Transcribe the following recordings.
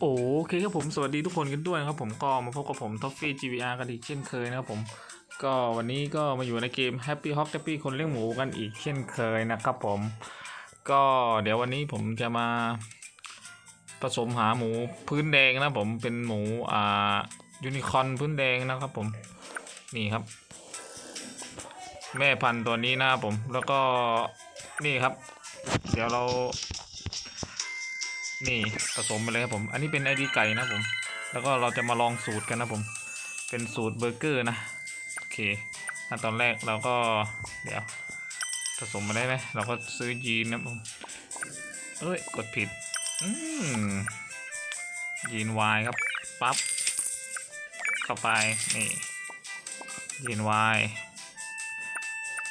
โอเคครับผมสวัสดีทุกคนกันด้วยนะครับผมก็มาพบกับผมท็อฟฟี่ GVR กันอีกเช่นเคยนะครับผมก็วันนี้ก็มาอยู่ในเกม Happy Hawk Happy คนเลี้ยงหมูกันอีกเช่นเคยนะครับผม ก็เดี๋ยววันนี้ผมจะมาผสมหาหมูพื้นแดงนะผมเป็นหมูอ่ายูนิคอนพื้นแดงนะครับผมนี่ครับ แม่พันธุ์ตัวนี้นะครับผมแล้วก็นี่ครับ เดี๋ยวเรา นี่ผสมไปเลยครับผม อันนี้เป็นไอดีไก่นะผม แล้วก็เราจะมาลองสูตรกันนะผม เป็นสูตรเบอร์เกอร์นะโอเคขั้นตอนแรกเราก็เดี๋ยวผสมมาได้ไหมเราก็ซื้อยีนนะผมเอ้ยกดผิด อืมยีนวายครับปั๊บเข้าไปนี่ยีนวาย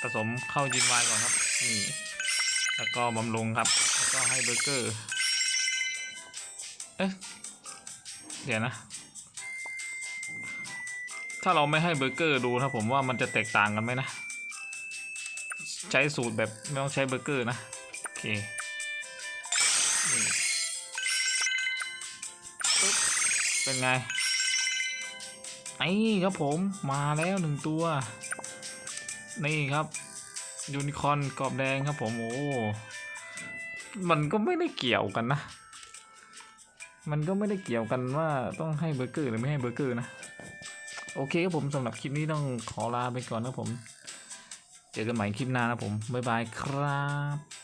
ผสมเข้ายีนวายก่อนครับนี่แล้วก็บำรุงครับ แล้วก็ให้เบอร์เกอร์ เอ๊ะเดี๋ยวนะ ถ้าเราไม่ให้เบอร์เกอร์ดูนะผมว่ามันจะแตกต่างกันไหมนะ ใช้สูตรแบบไม่ต้องใช้เบอร์เกอร์นะ โอเคเป็นไง ไอ้ครับผมมาแล้วหนึ่งตัว นี่ครับยูนิคอนกรอบแดงครับผม โอ้ มันก็ไม่ได้เกี่ยวกันนะ มันก็ไม่ได้เกี่ยวกันว่าต้องให้เบอร์เกอร์หรือไม่ให้เบอร์เกอร์นะ โอเคครับผมสำหรับคลิปนี้ต้องขอลาไปก่อนนะผม เจอกันใหม่คลิปหน้านะผม บ๊ายบายครับ